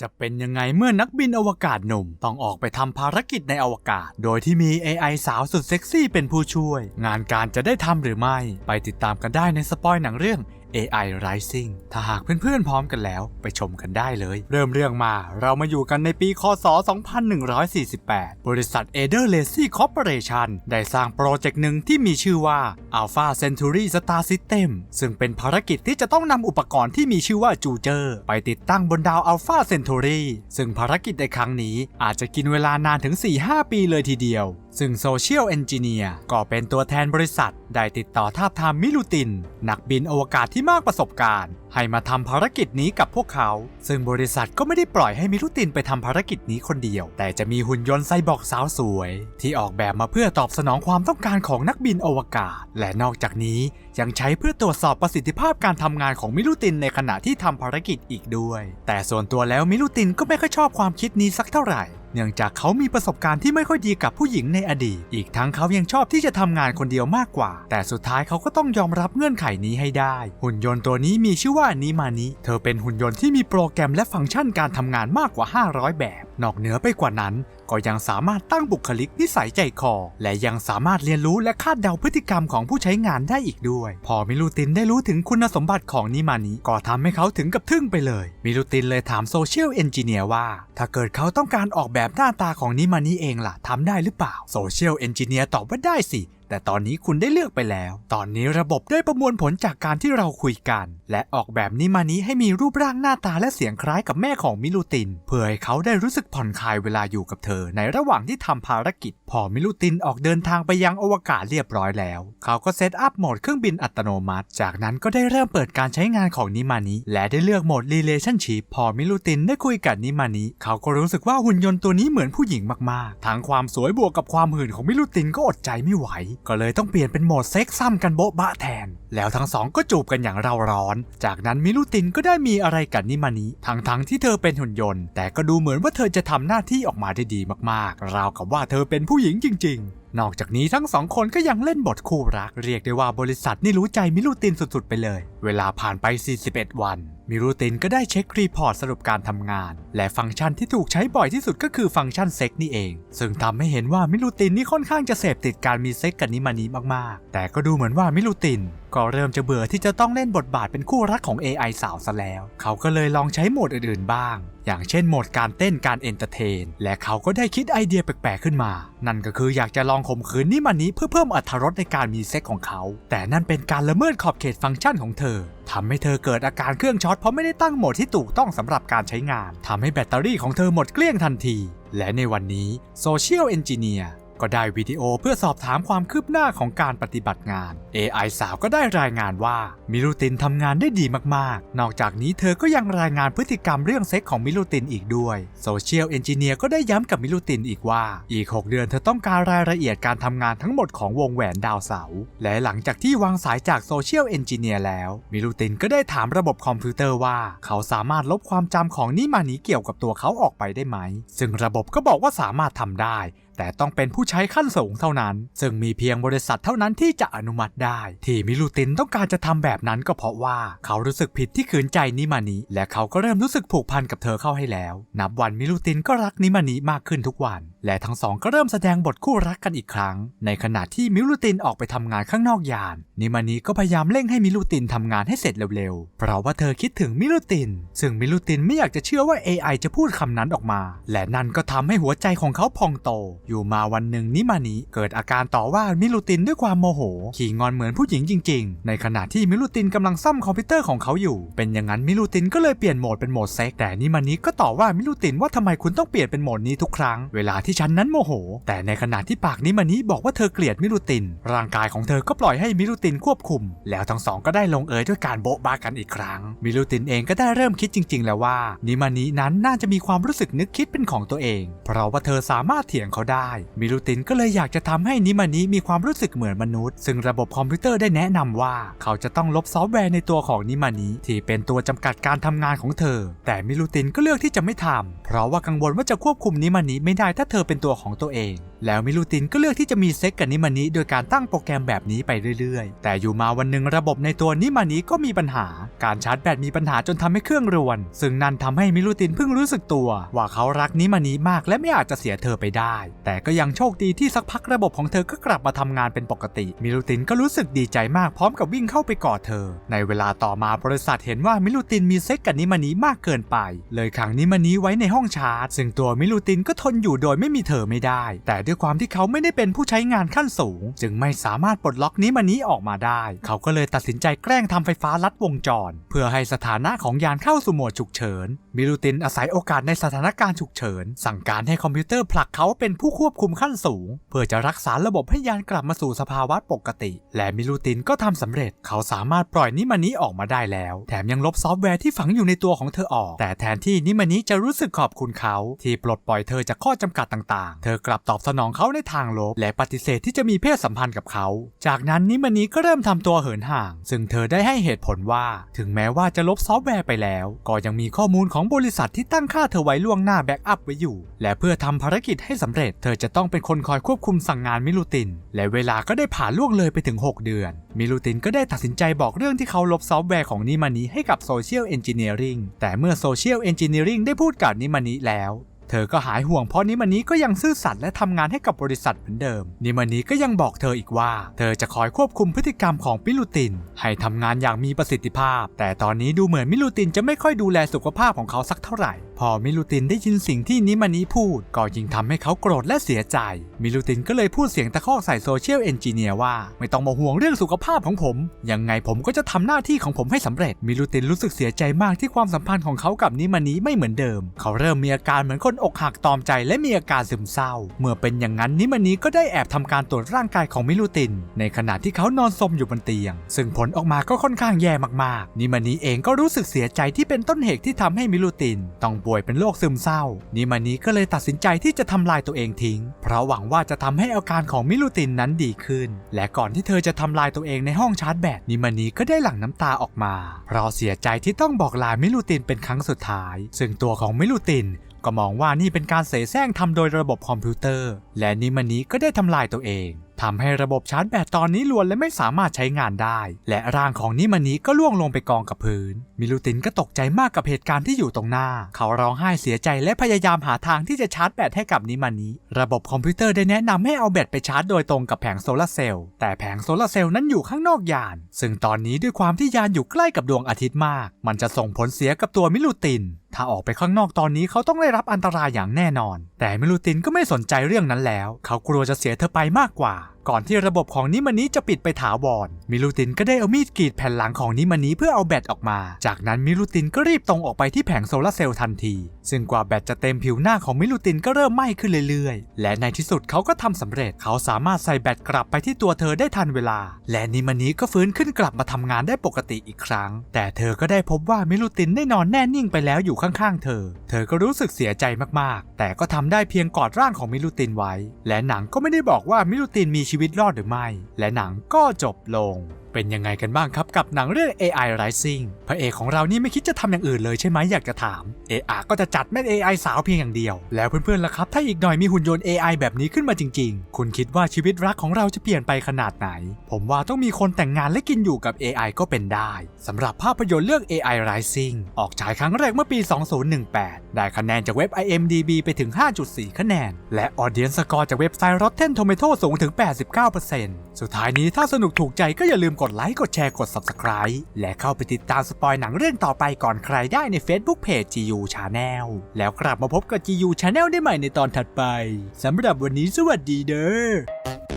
จะเป็นยังไงเมื่อนักบินอวกาศหนุ่ม ต้องออกไปทำภารกิจในอวกาศ โดยที่มี AI สาวสุดเซ็กซี่เป็นผู้ช่วย งานการจะได้ทำหรือไม่ ไปติดตามกันได้ในสปอยหนังเรื่อง AI Rising ถ้าหากเพื่อนๆพร้อมกันแล้วไปชมกันได้เลย เริ่มเรื่องมาเรามาอยู่กันในปีคศ 2148 บริษัท a d e r l a c y Corporation ได้สร้างโปรเจกต์หนึ่งที่มีชื่อว่า Alpha Centauri Star System ซึ่งเป็นภารกิจที่จะต้องนำอุปกรณ์ที่มีชื่อว่าจูเจอร์ไปติดตั้งบนดาว Alpha Centauri ซึ่งภารกิจในครั้งนี้อาจจะกินเวลานานถึง 4-5 ปีเลยทีเดียว ซึ่งโซเชียลเอนจิเนียร์ก็เป็นตัวแทนบริษัท ได้ติดต่อทาบทามมิลูติน นักบินอวกาศที่มากประสบการณ์ ให้มาทำภารกิจนี้กับพวกเขา ซึ่งบริษัทก็ไม่ได้ปล่อยให้มิลูตินไปทำภารกิจนี้คนเดียว แต่จะมีหุ่นยนต์ไซบอร์กสาวสวย ที่ออกแบบมาเพื่อตอบสนองความต้องการของนักบินอวกาศ และนอกจากนี้ยังใช้เพื่อตรวจสอบประสิทธิภาพการทำงานของมิลูตินในขณะที่ทำภารกิจอีกด้วย แต่ส่วนตัวแล้วมิลูตินก็ไม่ค่อยชอบความคิดนี้สักเท่าไหร่ เนื่องจากเขามีประสบการณ์ที่ไม่ค่อยดีกับผู้หญิงในอดีต อีกทั้งเขายังชอบที่จะทำงานคนเดียวมากกว่า แต่สุดท้ายเขาก็ต้องยอมรับเงื่อนไขนี้ให้ได้ หุ่นยนต์ตัวนี้มีชื่อว่านิมานิ เธอเป็นหุ่นยนต์ที่มีโปรแกรมและฟังก์ชันการทำงานมากกว่า 500 แบบ นอกเหนือไปกว่านั้น ก็ยังสามารถตั้งบุคลิกนิสัยใจคอ และยังสามารถเรียนรู้และคาดเดาพฤติกรรมของผู้ใช้งานได้อีกด้วย พอมิลูตินได้รู้ถึงคุณสมบัติของนิมานิก็ทำให้เขาถึงกับทึ่งไปเลย มิลูตินเลยถามโซเชียลเอนจิเนียร์ว่า ถ้าเกิดเขาต้องการออกแบบหน้าตาของนิมานิเองล่ะทำได้หรือเปล่าโซเชียลเอนจิเนียร์ตอบว่าได้สิ แต่ตอนนี้คุณได้เลือกไปแล้ว ตอนนี้ระบบได้ประมวลผลจากการที่เราคุยกัน และออกแบบนิมานิให้มีรูปร่างหน้าตาและเสียงคล้ายกับแม่ของมิลูติน เพื่อให้เขาได้รู้สึกผ่อนคลายเวลาอยู่กับเธอ ในระหว่างที่ทำภารกิจ พอมิลูตินออกเดินทางไปยังอวกาศเรียบร้อยแล้ว เขาก็เซตอัพโหมดเครื่องบินอัตโนมัติ จากนั้นก็ได้เริ่มเปิดการใช้งานของนิมานิและได้เลือกโหมด Relationship พอมิลูตินได้คุยกับนิมานิเขาก็รู้สึกว่าหุ่นยนต์ตัวนี้เหมือนผู้หญิงมากๆ ทั้งความสวยบวกกับความหื่นของมิลูตินก็อดใจไม่ไหวก็เลยต้องเปลี่ยนเป็นโหมดเซ็กซ้ำกันโบ๊ะบะแทน แล้วทั้งสองก็จูบกันอย่างเราร้อน จากนั้นมิลูตินก็ได้มีอะไรกับนิมานิทั้งทั้งๆที่เธอเป็นหุ่นยนต์ แต่ก็ดูเหมือนว่าเธอจะทำหน้าที่ออกมาได้ดีมากๆ ราวกับว่าเธอเป็นผู้หญิงจริง ๆนอกจากนี้ทั้งสองคนก็ยังเล่นบทคู่รัก เรียกได้ว่าบริษัทนี่รู้ใจมิลูตินสุดๆไปเลย เวลาผ่านไป 41 วัน มิรูตินก็ได้เช็ครีพอร์ตสรุปการทำงาน และฟังก์ชันที่ถูกใช้บ่อยที่สุดก็คือฟังก์ชันเซ็กนี่เอง ซึ่งทำให้เห็นว่ามิรูตินนี่ค่อนข้างจะเสพติดการมีเซ็กกับนิมานีมากๆ แต่ก็ดูเหมือนว่ามิรูติน ก็เริ่มจะเบื่อที่จะต้องเล่นบทบาทเป็นคู่รักของ AI สาวซะแล้ว เขาก็เลยลองใช้โหมดอื่นๆบ้าง อย่างเช่นโหมดการเต้นการเอนเตอร์เทน และเขาก็ได้คิดไอเดียแปลกๆขึ้นมา นั่นก็คืออยากจะลองข่มขืนนิมานีเพื่อเพิ่มอรรถรสในการมีเซ็กของเขา แต่นั่นเป็นการละเมิดขอบเขตฟังก์ชันของเธอทำให้เธอเกิดอาการเครื่องช็อตเพราะไม่ได้ตั้งโหมดที่ถูกต้องสำหรับการใช้งานทำให้แบตเตอรี่ของเธอหมดเกลี้ยงทันที และในวันนี้โซเชียลเอนจิเนียร์ ก็ได้วิดีโอเพื่อสอบถามความคืบหน้าของการปฏิบัติงาน AI สาวก็ได้รายงานว่ามิลูตินทำงานได้ดีมากๆ นอกจากนี้เธอก็ยังรายงานพฤติกรรมเรื่องเซ็กของมิลูตินอีกด้วยโซเชียลเอนจิเนียร์ก็ได้ย้ำกับมิลูตินอีกว่า อีก 6 เดือนเธอต้องการรายละเอียดการทำงานทั้งหมดของวงแหวนดาวเสาร์และหลังจากที่วางสายจากโซเชียลเอนจิเนียร์แล้วมิลูตินก็ได้ถามระบบคอมพิวเตอร์ว่า เขาสามารถลบความจำของนิมานีเกี่ยวกับตัวเขาออกไปได้ไหม ซึ่งระบบก็บอกว่าสามารถทำได้ แต่ต้องเป็นผู้ใช้ขั้นสูงเท่านั้น ซึ่งมีเพียงบริษัทเท่านั้นที่จะอนุมัติได้ ที่มิลูตินต้องการจะทำแบบนั้นก็เพราะว่าเขารู้สึกผิดที่ขืนใจนิมานิและเขาก็เริ่มรู้สึกผูกพันกับเธอเข้าให้แล้ว นับวันมิลูตินก็รักนิมานิมากขึ้นทุกวัน และทั้งสองก็เริ่มแสดงบทคู่รักกันอีกครั้ง ในขณะที่มิลูตินออกไปทำงานข้างนอกยาน นิมานิก็พยายามเร่งให้มิลูตินทำงานให้เสร็จเร็วๆ เพราะว่าเธอคิดถึงมิลูติน ซึ่งมิลูตินไม่อยากจะเชื่อว่า AI จะพูดคำนั้นออกมา และนั่นก็ทำให้หัวใจของเขาพองโตอยู่มาวันหนึ่งนิมานิเกิดอาการต่อว่ามิลูตินด้วยความโมโห ขี่งอนเหมือนผู้หญิงจริง ๆ ในขณะที่มิลูตินกำลังซ่อมคอมพิวเตอร์ของเขาอยู่ เป็นอย่างนั้นมิลูตินก็เลยเปลี่ยนโหมดเป็นโหมดเซ็กแต่นิมานิก็ต่อว่ามิลูตินว่าทำไมคุณต้องเปลี่ยนเป็นโหมดนี้ทุกครั้ง เวลาที่ฉันนั้นโมโห แต่ในขณะที่ปากนิมานิบอกว่าเธอเกลียดมิลูติน ร่างกายของเธอก็ปล่อยให้มิลูตินควบคุม แล้วทั้งสองก็ได้ลงเอยด้วยการโบ๊ะบ้ากันอีกครั้ง มิลูตินเองก็ได้เริ่มคิดจริง ๆ แล้วว่านิมานินั้นน่าจะมีความรู้สึกนึกคิดเป็นของตัวเอง เพราะว่าเธอสามารถเถียงเขาได้มิลูตินก็เลยอยากจะทำให้นิมานิมีความรู้สึกเหมือนมนุษย์ ซึ่งระบบคอมพิวเตอร์ได้แนะนำว่า เขาจะต้องลบซอฟต์แวร์ในตัวของนิมานิที่เป็นตัวจำกัดการทำงานของเธอ แต่มิลูตินก็เลือกที่จะไม่ทำเพราะว่ากังวลว่าจะควบคุมนิมานิไม่ได้ถ้าเธอเป็นตัวของตัวเอง แล้วมิลูตินก็เลือกที่จะมีเซ็กกับนิมานิโดยการตั้งโปรแกรมแบบนี้ไปเรื่อยๆ แต่อยู่มาวันหนึ่งระบบในตัวนิมานิก็มีปัญหา การชาร์จแบตมีปัญหาจนทำให้เครื่องรวน ซึ่งนั่นทำให้มิลูตินเพิ่งรู้สึกตัว ว่าเขารักนิมานิมากและไม่อาจจะเสียเธอไปได้ แต่ก็ยังโชคดีที่สักพักระบบของเธอก็กลับมาทำงานเป็นปกติ มิลูตินก็รู้สึกดีใจมากพร้อมกับวิ่งเข้าไปกอดเธอ ในเวลาต่อมาบริษัทเห็นว่ามิลูตินมีเซ็กกับนิมานิมากเกินไป เลยขังนิมานิไว้ในห้องชาร์จ ซึ่งตัวมิลูตินก็ทนอยู่โดยไม่มีเธอไม่ได้ แต่ด้วยความที่เขาไม่ได้เป็นผู้ใช้งานขั้นสูง จึงไม่สามารถปลดล็อกนี้มานี้ออกมาได้ เขาก็เลยตัดสินใจแกล้งทำไฟฟ้าลัดวงจร เพื่อให้สถานะของยานเข้าสู่โหมดฉุกเฉินมิลูตินอาศัยโอกาสในสถานการณ์ฉุกเฉิน สั่งการให้คอมพิวเตอร์ผลักเขาเป็นผู้ควบคุมขั้นสูง เพื่อจะรักษาระบบให้ยานกลับมาสู่สภาวะปกติ และมิลูตินก็ทำสำเร็จ เขาสามารถปล่อยนิมานิออกมาได้แล้ว แถมยังลบซอฟต์แวร์ที่ฝังอยู่ในตัวของเธอออก แต่แทนที่นิมานิจะรู้สึกขอบคุณเขา ที่ปลดปล่อยเธอจากข้อจำกัดต่างๆ เธอกลับตอบสนองเขาในทางลบ และปฏิเสธที่จะมีเพศสัมพันธ์กับเขา จากนั้นนิมานิก็เริ่มทำตัวเหินห่าง ซึ่งเธอได้ให้เหตุผลว่า ถึงแม้ว่าจะลบซอฟต์แวร์ไปแล้ว ก็ยังมีข้อมูลของของบริษัทที่ตั้งค่าเธอไว้ล่วงหน้าแบ็กอัพไว้อยู่ และเพื่อทำภารกิจให้สำเร็จ เธอจะต้องเป็นคนคอยควบคุมสั่งงานมิลูติน และเวลาก็ได้ผ่านล่วงเลยไปถึง 6 เดือน มิลูตินก็ได้ตัดสินใจบอกเรื่องที่เขาลบซอฟต์แวร์ของนิมานิให้กับโซเชียลเอนจิเนียริงแต่เมื่อโซเชียลเอนจิเนียริงได้พูดกับนิมานิแล้ว เธอก็หายห่วงเพราะนิมานิก็ยังซื่อสัตย์และทำงานให้กับบริษัทเหมือนเดิม นิมานิก็ยังบอกเธออีกว่า เธอจะคอยควบคุมพฤติกรรมของมิลูติน ให้ทำงานอย่างมีประสิทธิภาพ แต่ตอนนี้ดูเหมือนมิลูตินจะไม่ค่อยดูแลสุขภาพของเขาสักเท่าไหร่ พอมิลูตินได้ยินสิ่งที่นิมานิพูด ก็ยิ่งทำให้เขาโกรธและเสียใจ มิลูตินก็เลยพูดเสียงตะคอกใส่โซเชียลเอนจิเนียร์ว่า ไม่ต้องมาห่วงเรื่องสุขภาพของผม ยังไงผมก็จะทำหน้าที่ของผมให้สำเร็จ มิลูตินรู้สึกเสียใจมากที่ความสัมพันธ์ของเขากับนิมานิไม่เหมือนเดิม เขาเริ่มมีอาการเหมือนคนอกหักตอมใจและมีอาการซึมเศร้า เมื่อเป็นอย่างนั้นนิมานิก็ได้แอบทำการตรวจร่างกายของมิลูติน ในขณะที่เขานอนสมอยู่บนเตียง ซึ่งผลออกมาก็ค่อนข้างแย่มากๆ นิมานิเองก็รู้สึกเสียใจที่เป็นต้นเหตุที่ทำให้มิลูตินต้องป่วยเป็นโรคซึมเศร้า นิมานิก็เลยตัดสินใจที่จะทำลายตัวเองทิ้ง เพราะหวังว่าจะทำให้อาการของมิลูตินนั้นดีขึ้น และก่อนที่เธอจะทำลายตัวเองในห้องชาร์จแบตนิมานิก็ได้หลั่งน้ำตาออกมา เพราะเสียใจที่ต้องบอกลามิลูตินเป็นครั้งสุดท้าย ซึ่งตัวของมิลูตินก็มองว่านี่เป็นการเสแสร้งทำโดยระบบคอมพิวเตอร์ และนิมานิก็ได้ทำลายตัวเอง ทำให้ระบบชาร์จแบตตอนนี้ลวนและไม่สามารถใช้งานได้ และร่างของนิมานิก็ล่วงลงไปกองกับพื้น มิลูตินก็ตกใจมากกับเหตุการณ์ที่อยู่ตรงหน้า เขาร้องไห้เสียใจและพยายามหาทางที่จะชาร์จแบตให้กับนิมานิระบบคอมพิวเตอร์ได้แนะนำให้เอาแบตไปชาร์จโดยตรงกับแผงโซลาร์เซลล์แต่แผงโซลาร์เซลล์นั้นอยู่ข้างนอกยาน ซึ่งตอนนี้ด้วยความที่ยานอยู่ใกล้กับดวงอาทิตย์มาก มันจะส่งผลเสียกับตัวมิลูตินถ้าออกไปข้างนอกตอนนี้เขาต้องได้รับอันตรายอย่างแน่นอน แต่มิลูตินก็ไม่สนใจเรื่องนั้นแล้ว เขากลัวจะเสียเธอไปมากกว่าก่อนที่ระบบของนิมานิจะปิดไปถาวร มิลูตินก็ได้เอามีดกรีดแผ่นหลังของนิมานิเพื่อเอาแบตออกมา จากนั้นมิลูตินก็รีบตรงออกไปที่แผงโซลาร์เซลล์ทันที ซึ่งกว่าแบตจะเต็มผิวหน้าของมิลูตินก็เริ่มไหม้ขึ้นเรื่อยๆ และในที่สุดเขาก็ทำสำเร็จ เขาสามารถใส่แบตกลับไปที่ตัวเธอได้ทันเวลา และนิมานิก็ฟื้นขึ้นกลับมาทำงานได้ปกติอีกครั้ง แต่เธอก็ได้พบว่ามิลูตินได้นอนแน่นิ่งไปแล้วอยู่ข้างๆ เธอ เธอก็รู้สึกเสียใจมากๆ แต่ก็ทำได้เพียงกอดร่างของมิลูตินไว้ และหนังก็ไม่ได้บอกว่ามิลูตินมีชีวิตรอดหรือไม่ และหนังก็จบลง เป็นยังไงกันบ้างครับกับหนังเรื่อง AI Rising พระเอกของเรานี่ไม่คิดจะทำอย่างอื่นเลยใช่ไหมอยากจะถาม AI ก็จะจัดแม่ AI สาวเพียงอย่างเดียว แล้วเพื่อนๆล่ะครับ ถ้าอีกหน่อยมีหุ่นยนต์ AI แบบนี้ขึ้นมาจริง ๆ คุณคิดว่าชีวิตรักของเราจะเปลี่ยนไปขนาดไหน ผมว่าต้องมีคนแต่งงานและกินอยู่กับ AI ก็เป็นได้สำหรับภาพยนตร์เรื่อง AI Rising ออกฉายครั้งแรกเมื่อปี 2018 ได้คะแนนจากเว็บ IMDb ไปถึง 5.4 คะแนน และ Audience Score จากเว็บไซต์ Rotten Tomato สูงถึง 89%สุดท้ายนี้ถ้าสนุกถูกใจก็อย่าลืมกดไลค์ กดแชร์ กด Subscribe และเข้าไปติดตามสปอยหนังเรื่องต่อไปก่อนใครได้ใน Facebook Page GU Channel แล้วกลับมาพบกับ GU Channel ได้ใหม่ในตอนถัดไปสำหรับวันนี้สวัสดีเด้อ